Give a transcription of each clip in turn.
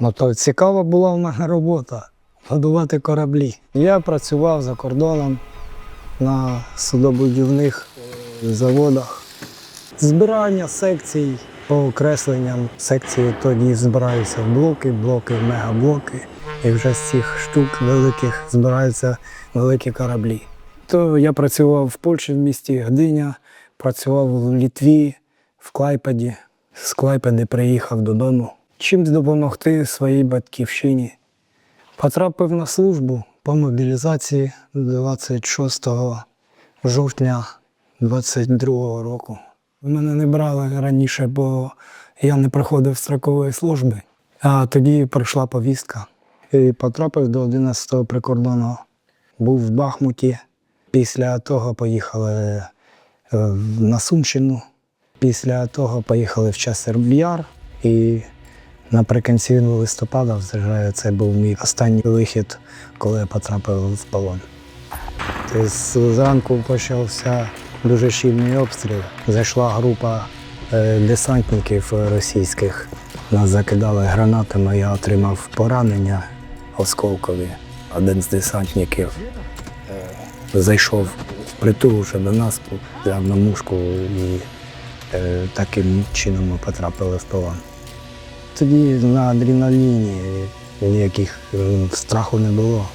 Ну то цікава була в мене робота годувати кораблі. Я працював за кордоном на судобудівних е, заводах. Збирання секцій по окресленням. Секції тоді збираються в блоки, блоки в мегаблоки. І вже з цих штук великих збираються великі кораблі. То я працював в Польщі в місті Гдиня, працював в Літві, в Клайпеді. З Клайпеди приїхав додому. Чимсь допомогти своїй батьківщині. Потрапив на службу по мобілізації 26 жовтня 22 року. Мене не брали раніше, бо я не проходив строкової служби. А тоді прийшла повістка. І потрапив до 11-го прикордонного. Був в Бахмуті. Після того поїхали е, на Сумщину. Після того поїхали в Часер Яр. І наприкінці листопада, вже це був мій останній вихід, коли я потрапив в полон. Зранку почався дуже щільний обстріл. Зайшла група е, десантників російських. Нас закидали гранатами, я отримав поранення осколкові. Один з десантників е, зайшов в притул вже до нас, взяв на мушку і е, таким чином ми потрапили в полон. Тоді на адреналіні ніяких страху не було.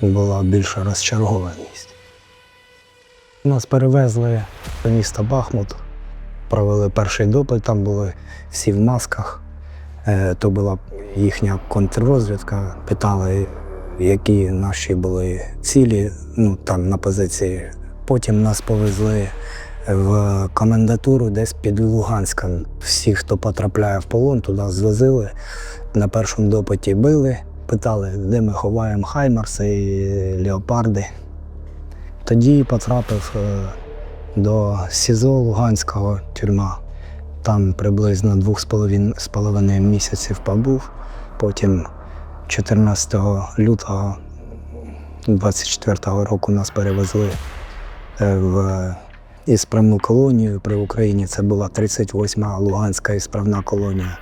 Була більша розчарованість. Нас перевезли до міста Бахмут, провели перший допит, там були всі в масках. Е, То була їхня контррозвідка, питали, які наші були цілі ну, там на позиції. Потім нас повезли в комендатуру десь під Луганськом. Всі, хто потрапляє в полон, туди звозили. На першому допиті били, питали, де ми ховаємо хаймарси і леопарди. Тоді потрапив е, до СІЗО Луганського тюрма. Там приблизно двох з половиною місяців побув. Потім 14 лютого 24-го року нас перевезли е, в ісправну колонію при Україні. Це була 38-ма Луганська ісправна колонія,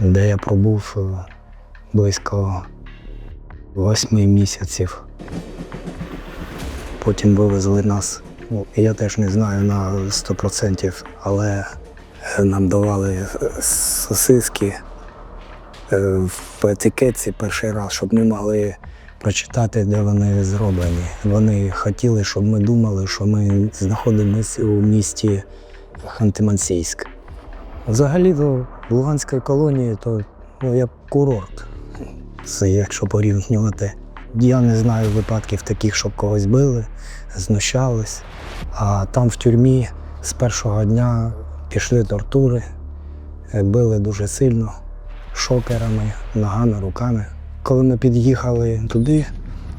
де я пробув е, близько восьми місяців. Потім вивезли нас. Ну, я теж не знаю на 100%, але е, нам давали е, сосиски в етикетці перший раз, щоб ми могли прочитати, де вони зроблені. Вони хотіли, щоб ми думали, що ми знаходимося у місті Ханти-Мансійськ. Взагалі, то Луганська колонія то ну, як курорт, це якщо порівнювати. Я не знаю випадків таких, щоб когось били, знущались. А там в тюрмі з першого дня пішли тортури, били дуже сильно, шокерами, ногами, руками. Коли ми під'їхали туди,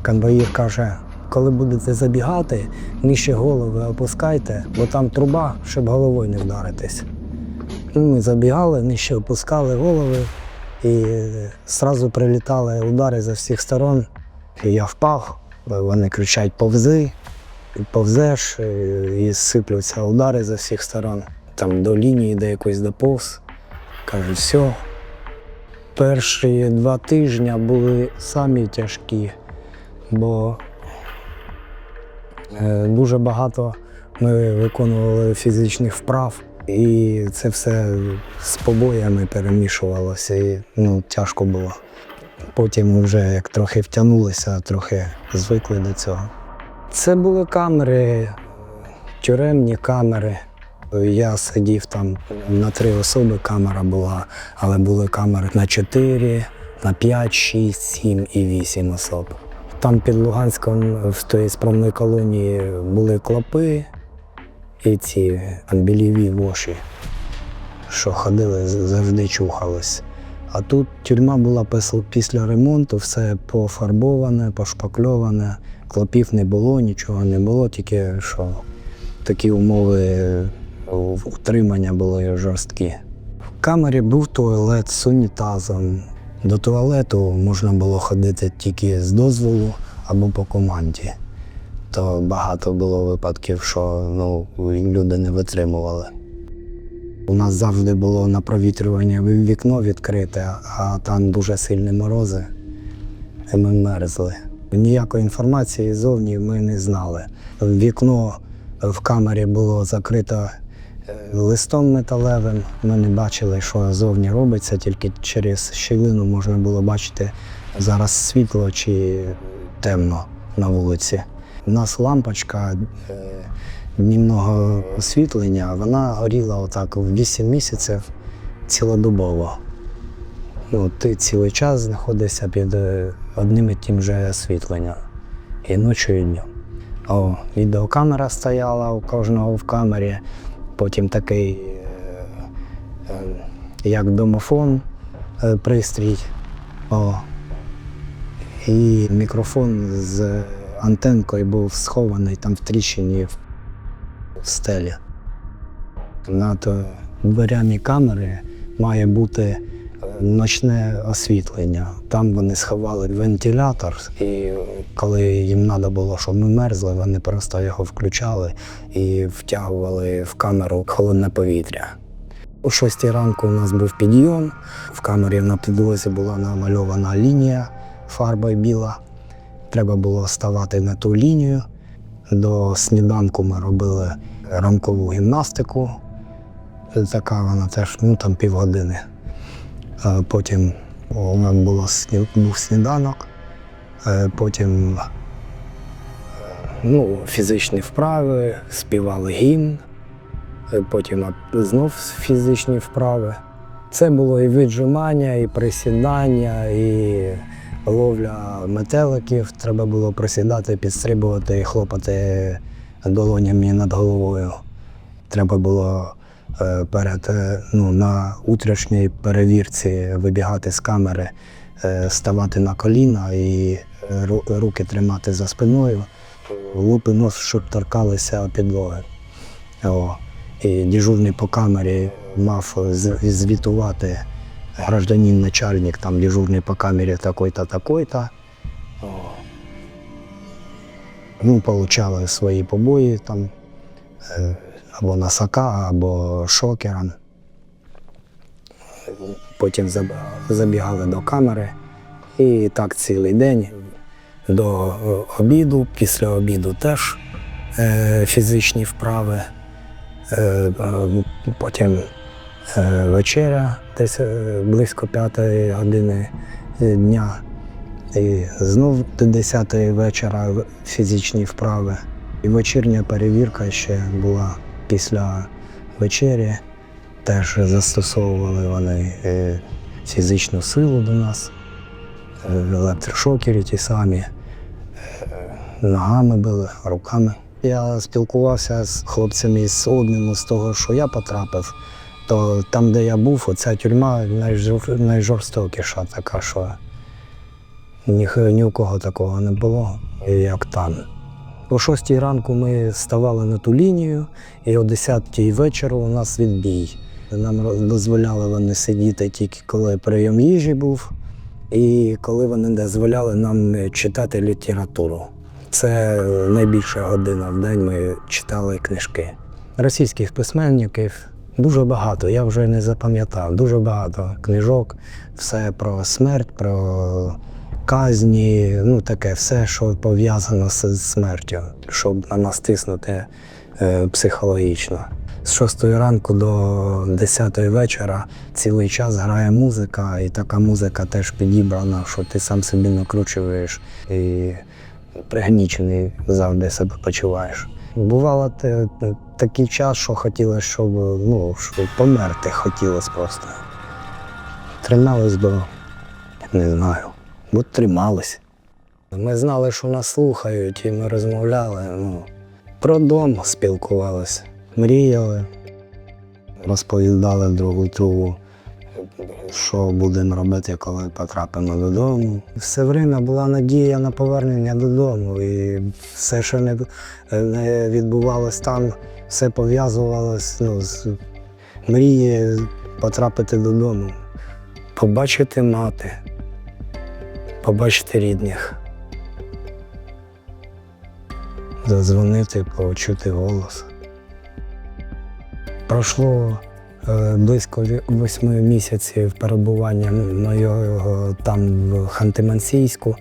конвоїр каже, коли будете забігати, нижче голови опускайте, бо там труба, щоб головою не вдаритись. Ну, Ми забігали, нижче опускали голови і одразу прилітали удари з всіх сторон. І я впав, вони кричать повзи, і повзеш, і- сиплються удари з всіх сторон. Там до лінії де якось доповз. Кажуть, все. Перші два тижні були самі тяжкі, бо е, дуже багато ми виконували фізичних вправ, і це все з побоями перемішувалося, і ну, тяжко було. Потім вже як трохи втягнулися, трохи звикли до цього. Це були камери, тюремні камери. Я сидів там на три особи камера була, але були камери на чотири, на п'ять, шість, сім і вісім особ. Там під Луганськом в тої справної колонії були клопи і ці біліві воші, що ходили, завжди чухались. А тут тюрма була після ремонту, все пофарбоване, пошпакльоване, клопів не було, нічого не було, тільки що такі умови утримання були жорсткі. В камері був туалет з унітазом. До туалету можна було ходити тільки з дозволу або по команді. То багато було випадків, що ну, люди не витримували. У нас завжди було на провітрювання вікно відкрите, а там дуже сильні морози. І ми мерзли. Ніякої інформації зовні ми не знали. Вікно в камері було закрито е, листом металевим. Ми не бачили, що зовні робиться, тільки через щілину можна було бачити зараз світло чи темно на вулиці. У нас лампочка е, днівного освітлення, вона горіла отак в 8 місяців цілодобово. Ну, ти цілий час знаходишся під е, одним і тим же освітленням. І ночі, і днем. О, відеокамера стояла у кожного в камері, потім такий, е, е, як домофон, е, пристрій. О, і мікрофон з антенкою був схований там в тріщині в, стелі. Над е, дверями камери має бути ночне освітлення. Там вони сховали вентилятор, і коли їм треба було, щоб ми мерзли, вони просто його включали і втягували в камеру холодне повітря. О 6 ранку у нас був підйом. В камері на підлозі була намальована лінія фарбою біла. Треба було ставати на ту лінію. До сніданку ми робили ранкову гімнастику. Така вона теж ну, там півгодини. Е, Потім у нас було був сніданок, Е, потім е, ну, фізичні вправи, співали гімн, потім знов фізичні вправи. Це було і віджимання, і присідання, і ловля метеликів. Треба було присідати, підстрибувати і хлопати долонями над головою. Треба було перед, е, ну, на утрішній перевірці вибігати з камери, е, ставати на коліна і е, руки тримати за спиною, лупи нос, щоб торкалися підлоги. О. І дежурний по камері мав звітувати гражданин начальник, там дежурний по камері такой-то, такой-то. Ну, получали свої побої там е, або носака, або шокером. Потім забігали до камери і так цілий день до е, обіду, після обіду теж е, фізичні вправи. Е, Потім вечеря десь близько п'ятої години дня. І знов до 10 вечора фізичні вправи. І вечірня перевірка ще була після вечері. Теж застосовували вони е, фізичну силу до нас, е, електрошокери ті самі, е, ногами били, руками. Я спілкувався з хлопцями з одним з того, що я потрапив, то там, де я був, оця тюрма найжор- найжорстокіша така, що ні, ні у кого такого не було, як там. О 6 ранку ми ставали на ту лінію, і о 10 вечора у нас відбій. Нам дозволяли вони сидіти тільки коли прийом їжі був, і коли вони дозволяли нам читати літературу. Це найбільша година в день ми читали книжки. Російських письменників дуже багато, я вже не запам'ятав. Дуже багато книжок, все про смерть, про казні, ну таке, все, що пов'язано з смертю, щоб на нас тиснути е, психологічно. З 6 ранку до 10 вечора цілий час грає музика, і така музика теж підібрана, що ти сам собі накручуєш і пригнічений завжди себе почуваєш. Бувало те, такий час, що хотілося, щоб ну, щоб померти хотілося просто. Тримались бо не знаю, бо тримались. Ми знали, що нас слухають, і ми розмовляли. Ну, про дом спілкувалися, мріяли, розповідали друг другу, що будемо робити, коли потрапимо додому. Все время була надія на повернення додому. І все, що не, не відбувалось там, все пов'язувалось ну, з мрії потрапити додому, побачити мати, побачити рідних. Задзвонити, почути голос. Пройшло Е, Близько восьми місяців перебування моєго там в Ханти-Мансійську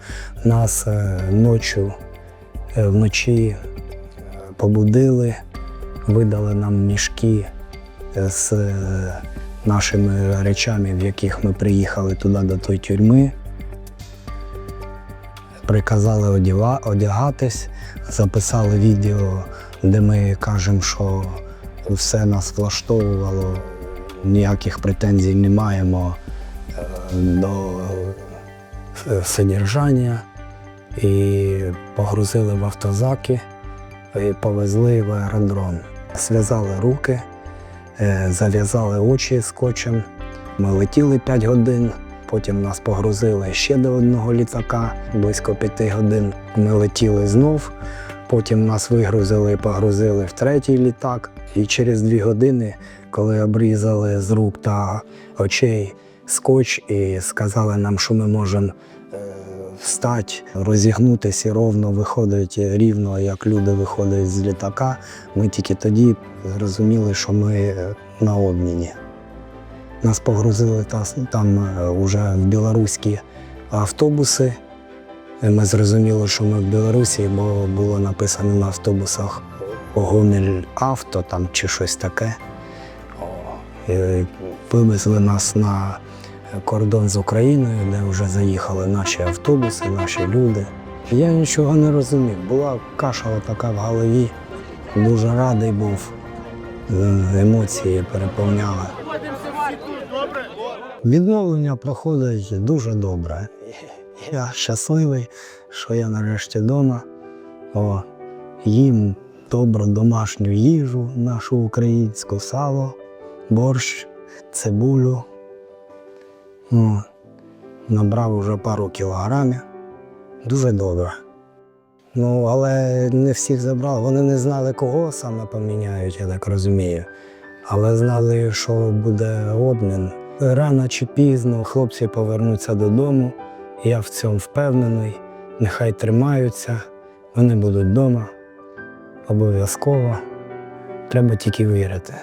нас е, ночі, е, вночі побудили, видали нам мішки з нашими речами, в яких ми приїхали туди до тої тюрми. Приказали оділа, одягатись, записали відео, де ми кажемо, що все нас влаштовувало, ніяких претензій не маємо е, до е, содержання. І погрузили в автозаки і повезли в аеродром. Зв'язали руки, е, зав'язали очі скотчем. Ми летіли 5 годин, потім нас погрузили ще до одного літака, близько 5 годин. Ми летіли знов, потім нас вигрузили і погрузили в третій літак. І через 2 години, коли обрізали з рук та очей скотч і сказали нам, що ми можемо е, встати, розігнутися і ровно виходить рівно, як люди виходять з літака. Ми тільки тоді зрозуміли, що ми е, на обміні. Нас погрузили там вже в білоруські автобуси. Ми зрозуміли, що ми в Білорусі, бо було написано на автобусах Гомель авто там чи щось таке. І Вивезли нас на кордон з Україною, де вже заїхали наші автобуси, наші люди. Я нічого не розумів. Була каша така в голові. Дуже радий був. Е, Емоції переповняли. Відновлення проходить дуже добре. Я щасливий, що я нарешті вдома. О, їм добру домашню їжу, нашу українську сало, борщ, цибулю. О, набрав уже пару кілограмів. Дуже добре. Ну, але не всіх забрали. Вони не знали, кого саме поміняють, я так розумію. Але знали, що буде обмін. Рано чи пізно хлопці повернуться додому. Я в цьому впевнений. Нехай тримаються, вони будуть вдома. Обов'язково. Треба тільки вірити.